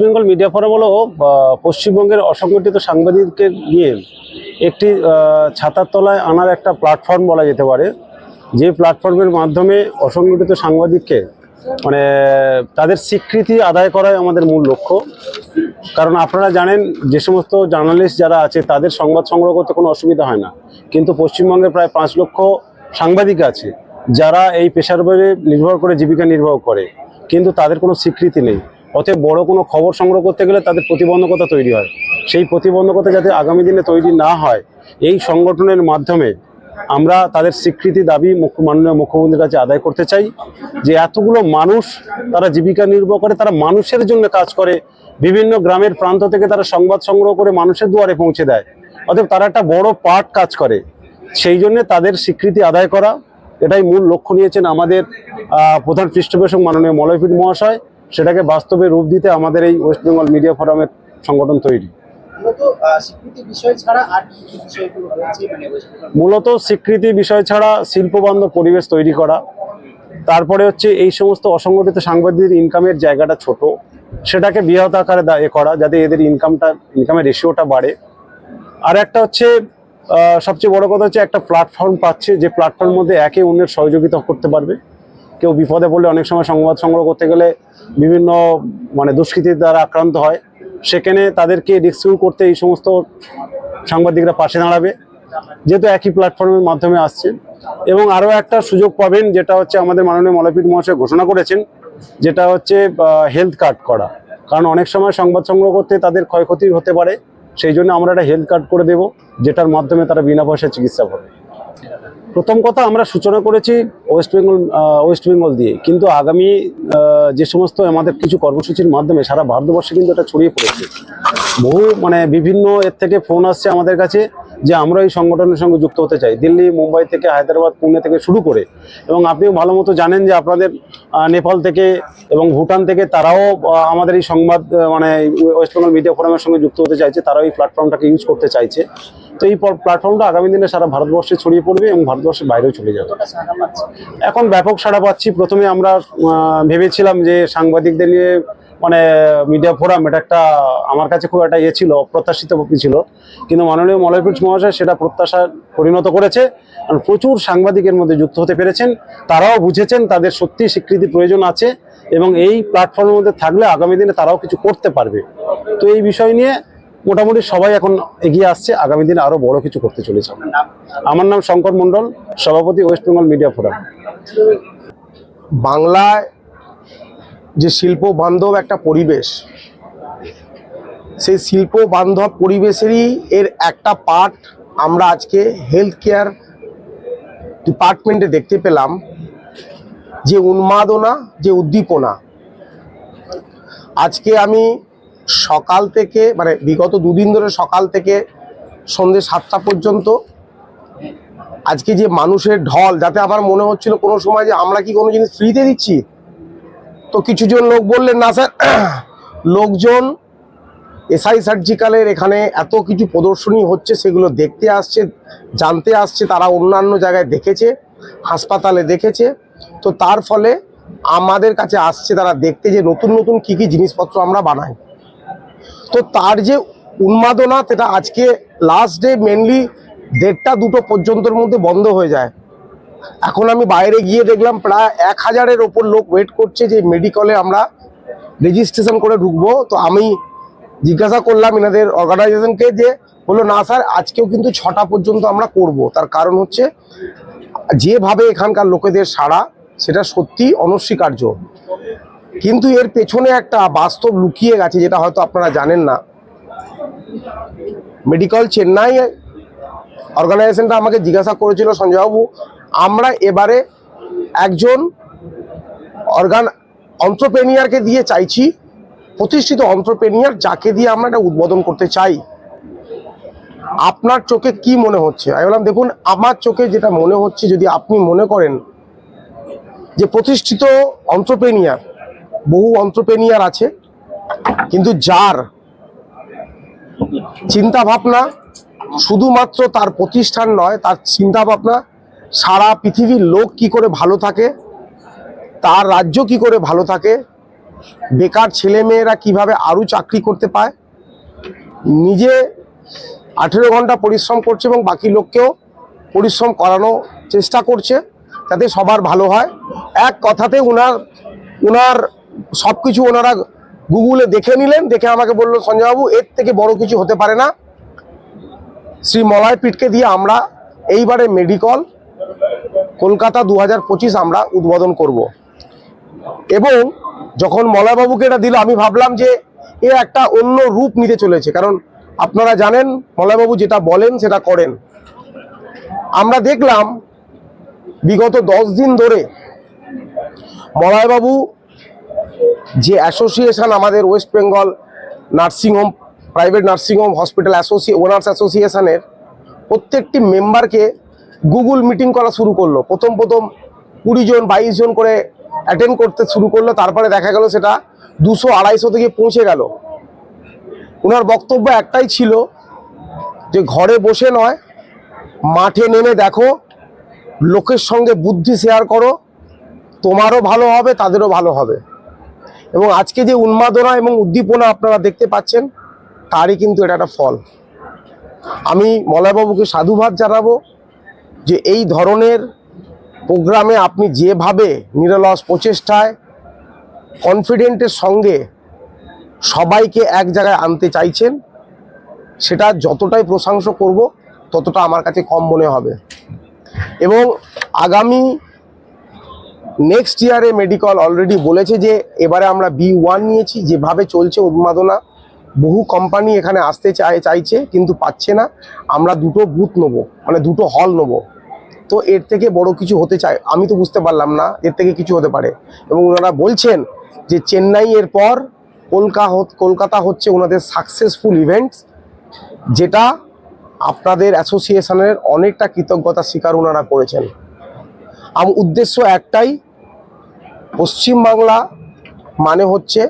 Bengal media forum হলো পশ্চিমবঙ্গের অসংগঠিত সাংবাদিককে নিয়ে একটি ছাতার তলায় আনার একটা প্ল্যাটফর্ম বলা যেতে পারে। যে প্ল্যাটফর্মের মাধ্যমে অসংগঠিত সাংবাদিককে মানে তাদের স্বীকৃতি আদায় করাই আমাদের মূল লক্ষ্য। কারণ আপনারা জানেন, যে সমস্ত জার্নালিস্ট যারা আছে, তাদের সংবাদ সংগ্রহ করতে কোনো অসুবিধা হয় না। কিন্তু পশ্চিমবঙ্গে প্রায় পাঁচ লক্ষ সাংবাদিক আছে, যারা এই পেশার উপরে নির্ভর করে জীবিকা নির্বাহ করে। কিন্তু তাদের কোনো স্বীকৃতি নেই। অতএব বড় কোনো খবর সংগ্রহ করতে গেলে তাদের প্রতিবন্ধকতা তৈরি হয়। সেই প্রতিবন্ধকতা যাতে আগামী দিনে তৈরি না হয়, এই সংগঠনের মাধ্যমে আমরা তাদের স্বীকৃতি দাবি মুখ্য মাননীয় মুখ্যমন্ত্রীর কাছে আদায় করতে চাই যে এতগুলো মানুষ তারা জীবিকা নির্বাহ করে, তারা মানুষের জন্য কাজ করে। বিভিন্ন গ্রামের প্রান্ত থেকে তারা সংবাদ সংগ্রহ করে মানুষের দুয়ারে পৌঁছে দেয়। অতএব তারা একটা বড় পার্ট কাজ করে। সেই জন্য তাদের স্বীকৃতি আদায় করা, এটাই মূল লক্ষ্য নিয়েছেন আমাদের প্রধান পৃষ্ঠপোষক মাননীয় মলয়পীঠ মহাশয়। সেটাকে বাস্তবে রূপ দিতে আমাদের এই ওয়েস্ট বেঙ্গল মিডিয়া ফোরামের সংগঠন তৈরি। মূলত স্বীকৃতি বিষয় ছাড়া মানে মূলত স্বীকৃতি বিষয় ছাড়া শিল্পবান্ধব পরিবেশ তৈরি করা তারপরে হচ্ছে এই সমস্ত অসংগঠিত সাংবাদিকদের ইনকামের জায়গাটা ছোট সেটাকে বৃহৎ আকারে এ করা যাতে এদের ইনকামটা ইনকামের রেশিওটা বাড়ে। আর একটা হচ্ছে সবচেয়ে বড় কথা হচ্ছে একটা প্ল্যাটফর্ম পাচ্ছে যে প্ল্যাটফর্মের মধ্যে একে অন্যের সহযোগিতা করতে পারবে। কেউ বিপদে পড়লে অনেক সময় সংবাদ সংগ্রহ করতে গেলে বিভিন্ন মানে দুষ্কৃতির দ্বারা আক্রান্ত হয়। সেখানে তাদেরকে রেস্কিউ করতে এই সমস্ত সাংবাদিকরা পাশে দাঁড়াবে। যেহেতু একই প্ল্যাটফর্মের মাধ্যমে আসছে। এবং আরও একটা সুযোগ পাবেন, যেটা হচ্ছে আমাদের মাননীয় মলপীঠ মহাশয় ঘোষণা করেছেন, যেটা হচ্ছে হেলথ কার্ড করা। কারণ অনেক সময় সংবাদ সংগ্রহ করতে তাদের ক্ষয়ক্ষতি হতে পারে। সেই জন্য আমরা একটা হেলথ কার্ড করে দেব, যেটার মাধ্যমে তারা বিনা পয়সায় চিকিৎসা পাবে। প্রথম কথা আমরা সূচনা করেছি ওয়েস্ট বেঙ্গল ওয়েস্ট বেঙ্গল দিয়ে। কিন্তু আগামী যে সমস্ত আমাদের কিছু কর্মসূচির মাধ্যমে সারা ভারতবর্ষে কিন্তু এটা ছড়িয়ে পড়েছে। বহু মানে বিভিন্ন এর থেকে ফোন আসছে আমাদের কাছে। যে আমরা এই সংগঠনের সঙ্গে যুক্ত হতে চাই। দিল্লি, মুম্বাই থেকে হায়দ্রাবাদ, পুনে থেকে শুরু করে এবং আপনিও ভালো মতো জানেন যে আপনাদের নেপাল থেকে এবং ভুটান থেকে তারাও আমাদের এই সংবাদ মানে ওয়েস্ট বেঙ্গল মিডিয়া ফোরামের সঙ্গে যুক্ত হতে চাইছে। তারাও এই প্ল্যাটফর্মটাকে ইউজ করতে চাইছে। তো এই প্ল্যাটফর্মটা আগামী দিনে সারা ভারতবর্ষে ছড়িয়ে পড়বে এবং ভারতবর্ষের বাইরেও চলে যাবে। এখন ব্যাপক সাড়া পাচ্ছি। প্রথমে আমরা ভেবেছিলাম যে সাংবাদিকদের নিয়ে মানে মিডিয়া ফোরাম এটা একটা আমার কাছে খুব একটা ইয়ে ছিল, অপ্রত্যাশিত ছিল। কিন্তু মাননীয় মলয়পীঠ মহাশয় সেটা প্রত্যাশা পরিণত করেছে প্রচুর সাংবাদিকের মধ্যে যুক্ত হতে পেরেছেন। তারাও বুঝেছেন তাদের সত্যি স্বীকৃতি প্রয়োজন আছে এবং এই প্ল্যাটফর্মের মধ্যে থাকলে আগামী দিনে তারাও কিছু করতে পারবে। তো এই বিষয় নিয়ে মোটামুটি সবাই এখন এগিয়ে আসছে, আগামী দিনে আরও বড় কিছু করতে চলেছে। আমার নাম শঙ্কর মণ্ডল, সভাপতি ওয়েস্ট বেঙ্গল মিডিয়া ফোরাম বাংলায় যে শিল্প বান্ধব একটা পরিবেশ, সেই শিল্প বান্ধব পরিবেশেরই এর একটা পার্ট আমরা আজকে হেলথ কেয়ার ডিপার্টমেন্টে দেখতে পেলাম, যে উন্মাদনা, যে উদ্দীপনা। আজকে আমি সকাল থেকে মানে বিগত দুদিন ধরে সকাল থেকে সন্ধ্যে সাতটা পর্যন্ত আজকে যে মানুষের ঢল, যাতে আমার মনে হচ্ছিল কোনো সময় যে আমরা কি কোনো জিনিস ফ্রিতে দিচ্ছি? তো কিছুজন লোক বললেন, না স্যার, লোকজন এসআই সার্জিক্যালের এখানে এত কিছু প্রদর্শনী হচ্ছে, সেগুলো দেখতে আসছে, জানতে আসছে, তারা অন্যান্য জায়গায় দেখেছে, হাসপাতালে দেখেছে। তো তার ফলে আমাদের কাছে আসছে তারা দেখতে যে নতুন নতুন কি কি জিনিসপত্র আমরা বানাই। তো তার যে উন্মাদনা, সেটা আজকে লাস্ট ডে মেনলি দেড়টা দুটো পর্যন্তর মধ্যে বন্ধ হয়ে যায়। এখন আমি বাইরে গিয়ে দেখলাম প্রায় এক হাজারের ওপর লোক ওয়েট করছে যে মেডিকেলে আমরা রেজিস্ট্রেশন করে ঢুকবো। তো আমি জিজ্ঞাসা করলাম এনাদের অর্গানাইজেশনকে যে, বলল, না স্যার, আজকেও কিন্তু ছটা পর্যন্ত আমরা করব। তার কারণ হচ্ছে যেভাবে এখানকার লোকেদের সাড়া, সেটা সত্যি অনস্বীকার্য। কিন্তু এর পেছনে একটা বাস্তব লুকিয়ে গেছে, যেটা হয়তো আপনারা জানেন না। মেডিকেল চেন্নাই অর্গানাইজেশনটা আমাকে জিজ্ঞাসা করেছিল সঞ্জয়বাবু আমরা এবারে একজন অর্গান অন্ত্রপ্রেনিয়ারকে দিয়ে চাইছি, প্রতিষ্ঠিত অন্ত্রপ্রেনিয়ার যাকে দিয়ে আমরা এটা উদ্বোধন করতে চাই। আপনার চোখে কি মনে হচ্ছে? আমি বললাম, দেখুন, আমার চোখে যেটা মনে হচ্ছে, যদি আপনি মনে করেন যে প্রতিষ্ঠিত অন্ত্রপ্রেনিয়ার, বহু অন্ত্রপ্রেনিয়ার আছে, কিন্তু যার চিন্তা ভাবনা শুধুমাত্র তার প্রতিষ্ঠান নয়, তার চিন্তা ভাবনা সারা পৃথিবীর লোক কি করে ভালো থাকে? তার রাজ্য কি করে ভালো থাকে? বেকার ছেলেমেয়েরা কীভাবে আরও চাকরি করতে পায়? নিজে আঠেরো ঘণ্টা পরিশ্রম করছে এবং বাকি লোককেও পরিশ্রম করানো চেষ্টা করছে যাতে সবার ভালো হয়। এক কথাতে ওনার ওনার সব কিছু ওনারা গুগলে দেখে নিলেন, দেখে আমাকে বলল, সঞ্জয়বাবু, এর থেকে বড় কিছু হতে পারে না। শ্রী মলয় পিটকে দিয়ে আমরা এইবারে মেডিকল কলকাতা দু হাজার পঁচিশ আমরা উদ্বোধন করব। এবং যখন মলয়বাবুকে এটা দিল, আমি ভাবলাম যে এ একটা অন্য রূপ নিতে চলেছে। কারণ আপনারা জানেন, মলয়বাবু যেটা বলেন সেটা করেন। আমরা দেখলাম, বিগত দশ দিন ধরে মলয়বাবু যে অ্যাসোসিয়েশন আমাদের West Bengal nursing home, private nursing home hospital association owners অ্যাসোসিয়েশনের প্রত্যেকটি মেম্বারকে গুগল মিটিং করা শুরু করল। প্রথম প্রথম কুড়ি জন, বাইশ জন করে অ্যাটেন্ড করতে শুরু করল। তারপরে দেখা গেল সেটা দুশো আড়াইশো থেকে পৌঁছে গেল। ওনার বক্তব্য একটাই ছিল যে ঘরে বসে নয়, মাঠে নেমে দেখো, লোকের সঙ্গে বুদ্ধি শেয়ার করো, তোমারও ভালো হবে, তাদেরও ভালো হবে। এবং আজকে যে উন্মাদনা এবং উদ্দীপনা আপনারা দেখতে পাচ্ছেন, তারই কিন্তু এটা একটা ফল। আমি মলয়বাবুকে সাধুবাদ জানাব। যে এই ধরনের প্রোগ্রামে আপনি যেভাবে নিরলস প্রচেষ্টায় কনফিডেন্টের সঙ্গে সবাইকে এক জায়গায় আনতে চাইছেন, সেটা যতটাই প্রশংসা করব, ততটা আমার কাছে কম মনে হবে। এবং আগামী নেক্সট ইয়ারে মেডিকেল অলরেডি বলেছে যে, এবারে আমরা বি ওয়ান নিয়েছি, যেভাবে চলছে উন্মাদনা বহু কোম্পানি এখানে আসতে চায়, চাইছে, কিন্তু পাচ্ছে না। আমরা দুটো বুথ নেব মানে দুটো হল নেব। তো এর থেকে বড় কিছু হতে চায়, আমি তো বুঝতে পারলাম না, এর থেকে কিছু হতে পারে। এবং ওনারা বলছেন যে চেন্নাই এর পর কলকা কলকাতা হচ্ছে ওনাদের সাকসেসফুল ইভেন্টস যেটা আপনাদের অ্যাসোসিয়েশনের অনেকটা কৃতজ্ঞতা স্বীকার ওনারা করেছেন। আম, উদ্দেশ্য একটাই, পশ্চিমবাংলা মানে হচ্ছে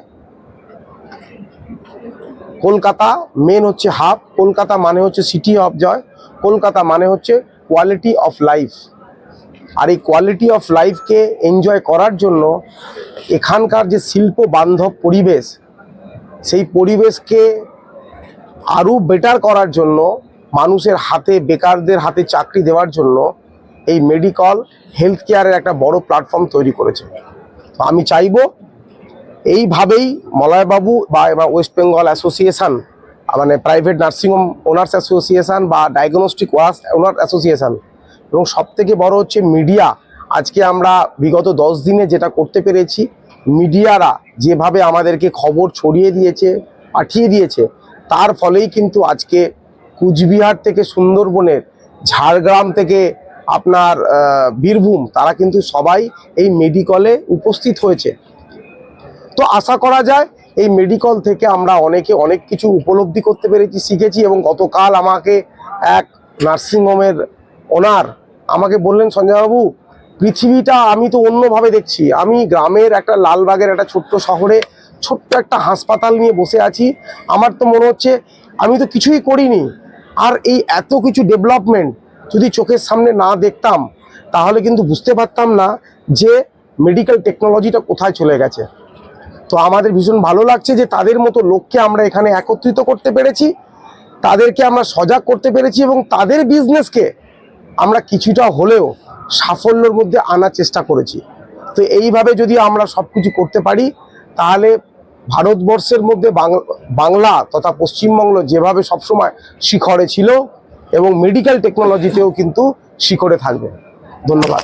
কলকাতা মেন হচ্ছে হাব কলকাতা মানে হচ্ছে সিটি অফ জয় কলকাতা মানে হচ্ছে কোয়ালিটি অফ লাইফ আর এই কোয়ালিটি অফ লাইফকে এনজয় করার জন্য এখানকার যে শিল্প বান্ধব পরিবেশ, সেই পরিবেশকে আরও বেটার করার জন্য, মানুষের হাতে, বেকারদের হাতে চাকরি দেওয়ার জন্য এই মেডিকেল হেলথ কেয়ারের একটা বড় প্ল্যাটফর্ম তৈরি করেছে। আমি চাইব এইভাবেই মলয়বাবু বা এবার ওয়েস্ট বেঙ্গল অ্যাসোসিয়েশন মানে private nursing home owners association বা ডায়াগনস্টিক ওয়ার্স ওনার অ্যাসোসিয়েশন। এবং সব থেকে বড় হচ্ছে মিডিয়া। আজকে আমরা বিগত দশ দিনে যেটা করতে পেরেছি, মিডিয়ারা যেভাবে আমাদেরকে খবর ছড়িয়ে দিয়েছে, পাঠিয়ে দিয়েছে, তার ফলেই কিন্তু আজকে কুচবিহার থেকে সুন্দরবনের, ঝাড়গ্রাম থেকে আপনার বীরভূম, তারা কিন্তু সবাই এই মেডিকলে উপস্থিত হয়েছে। তো আশা করা যায় এই মেডিকেল থেকে আমরা অনেকে অনেক কিছু উপলব্ধি করতে পেরেছি, শিখেছি এবং গতকাল আমাকে এক নার্সিংহোমের ওনার আমাকে বললেন, সঞ্জয়বাবু, পৃথিবীটা আমি তো অন্যভাবে দেখছি। আমি গ্রামের একটা লালবাগের একটা ছোট্ট শহরে ছোট্ট একটা হাসপাতাল নিয়ে বসে আছি। আমার তো মনে হচ্ছে আমি তো কিছুই করিনি। আর এই এত কিছু ডেভেলপমেন্ট যদি চোখের সামনে না দেখতাম, তাহলে কিন্তু বুঝতে পারতাম না যে মেডিকেল টেকনোলজিটা কোথায় চলে গেছে। তো আমাদের ভীষণ ভালো লাগছে যে তাদের মতো লোককে আমরা এখানে একত্রিত করতে পেরেছি, তাদেরকে আমরা সজাগ করতে পেরেছি এবং তাদের বিজনেসকে আমরা কিছুটা হলেও সাফল্যের মধ্যে আনার চেষ্টা করেছি। তো এইভাবে যদি আমরা সব কিছু করতে পারি, তাহলে ভারতবর্ষের মধ্যে বাংলা তথা পশ্চিমবঙ্গ যেভাবে সবসময় শিখরে ছিল এবং মেডিকেল টেকনোলজিতেও কিন্তু শিখরে থাকবে। ধন্যবাদ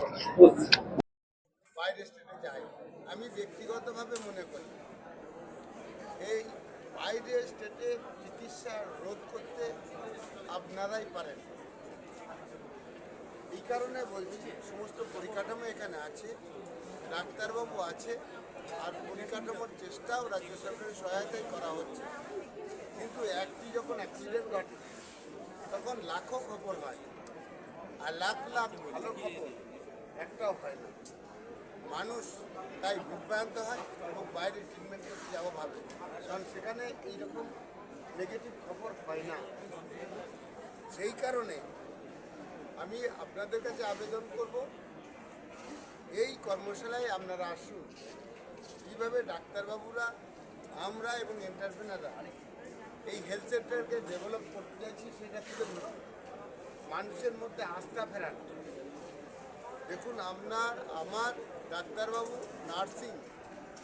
বাইরে স্টেটে যাই আমি ব্যক্তিগতভাবে মনে করি এই বাইরে স্টেটে চিকিৎসা রোধ করতে আপনারাই পারেন। এই কারণে বলছি সমস্ত পরিকাঠামো এখানে আছে, ডাক্তারবাবু আছে, আর পরিকাঠামোর চেষ্টাও রাজ্য সরকারের সহায়তায় করা হচ্ছে। কিন্তু একটি যখন অ্যাক্সিডেন্ট ঘটে, তখন লাখো খবর হয়, আর লাখ লাখ ভালো খবর একটাও হয় না। মানুষ তাই বিভ্রান্ত হয় এবং বাইরে ট্রিটমেন্ট করতে যাওয়া ভাবে কারণ সেখানে এইরকম নেগেটিভ খবর হয় না। সেই কারণে আমি আপনাদের কাছে আবেদন করব, এই কর্মশালায় আপনারা আসুন। কীভাবে ডাক্তারবাবুরা, আমরা এবং এন্টারপ্রেনাররা এই হেলথ সেক্টরকে ডেভেলপ করতে চাইছি সেটা তুলে মানুষের মধ্যে আস্থা ফেরানো। দেখুন, আপনার, আমার ডাক্তারবাবু, নার্সিং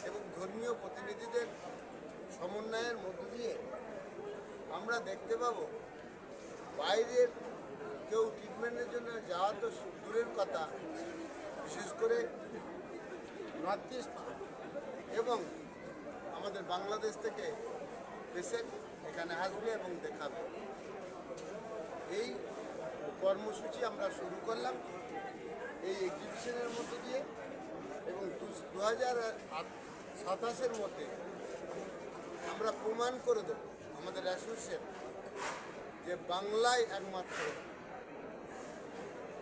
এবং ধর্মীয় প্রতিনিধিদের সমন্বয়ের মধ্য দিয়ে আমরা দেখতে পাব বাইরের কেউ ট্রিটমেন্টের জন্য যাওয়া তো দূরের কথা, বিশেষ করে নর্থ ইস্ট এবং আমাদের বাংলাদেশ থেকে পেশেন্ট এখানে আসবে এবং দেখাবে। এই কর্মসূচি আমরা শুরু করলাম। এই এক্সিবিশনের মধ্যে দিয়ে দু হাজার সাতাশের মধ্যে আমরা প্রমাণ করে দেব, আমাদের অ্যাসোসিয়েশন, যে বাংলায় একমাত্র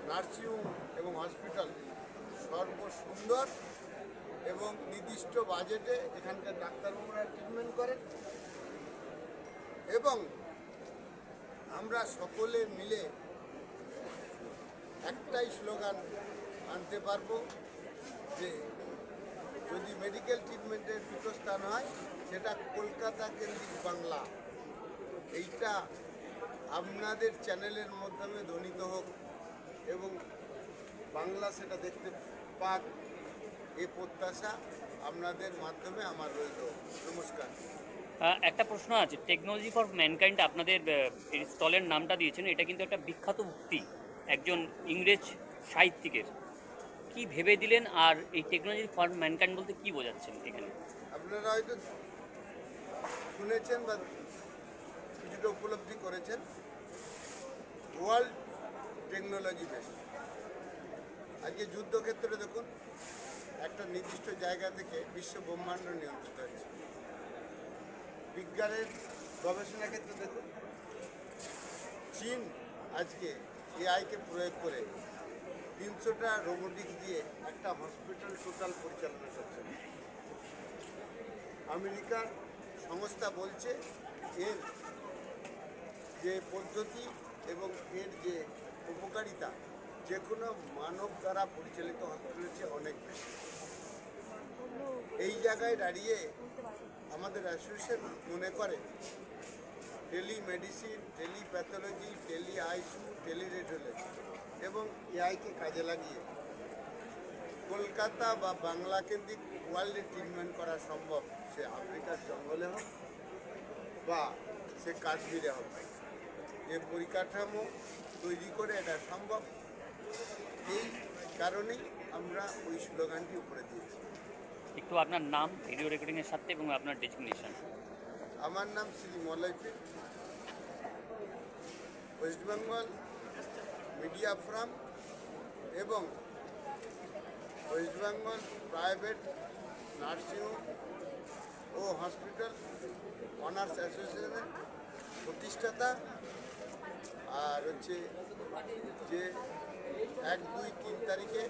নার্সিংহোম এবং হসপিটাল সর্বসুন্দর এবং নির্দিষ্ট বাজেটে এখানকার ডাক্তারবাবুরা ট্রিটমেন্ট করেন এবং আমরা সকলে মিলে একটাই স্লোগান আনতে পারব। যে যদি মেডিকেল ট্রিটমেন্টের পীঠস্থান হয়, সেটা কলকাতা কেন্দ্রিক বাংলা। এইটা আপনাদের চ্যানেলের মাধ্যমে ধ্বনিত হোক এবং বাংলা সেটা দেখতে পাক। এই প্রত্যাশা আপনাদের মাধ্যমে আমার রইল। নমস্কার। একটা প্রশ্ন আছে। টেকনোলজি ফর ম্যানকাইন্ড আপনাদের স্টলের নামটা দিয়েছেন। এটা কিন্তু একটা বিখ্যাত উক্তি। একজন ইংরেজ সাহিত্যিকের। কি ভেবে দিলেন আর এই টেকনোলজি ফর ম্যানকাইন্ড বলতে কি বোঝাচ্ছেন এখানে? আপনারা হয়তো শুনেছেন বা কিছুটা উপলব্ধি করেছেন ওয়ার্ল্ড টেকনোলজি বেস আজকে যুদ্ধক্ষেত্রে দেখুন, একটা নির্দিষ্ট জায়গা থেকে বিশ্ব ব্রহ্মাণ্ড নিয়ন্ত্রিত হয়েছে। বিজ্ঞানের গবেষণা ক্ষেত্রে দেখুন, চীন আজকে এআইকে প্রয়োগ করে তিনশোটা রোবোটিক্স দিয়ে একটা হসপিটাল টোটাল পরিচালনা করছে। আমেরিকার সংস্থা বলছে, এর যে পদ্ধতি এবং এর যে উপকারিতা যে কোনো মানব দ্বারা পরিচালিত হসপিটালের চেয়ে অনেক বেশি। এই জায়গায় দাঁড়িয়ে আমাদের অ্যাসোসিয়েশন মনে করে telemedicine, telepathology tele ICU teleradiology এবং এআইকে কাজে লাগিয়ে কলকাতা বা বাংলা কেন্দ্রিক ওয়ার্ল্ডে ট্রিটমেন্ট করা সম্ভব। সে আফ্রিকার জঙ্গলে হোক বা সে কাশ্মীরে হোক। যে পরিকাঠামো তৈরি করে এটা সম্ভব। এই কারণেই আমরা ওই স্লোগানটি উপরে দিয়েছি। একটু আপনার নাম ভিডিও রেকর্ডিংয়ের সাথে এবং আপনার ডেজিগনেশন আমার নাম Shri West Bengal media forum এবং West Bengal private nursing home ও হসপিটাল অনার্স অ্যাসোসিয়েশনের প্রতিষ্ঠাতা। আর হচ্ছে যে এক দুই তিন তারিখে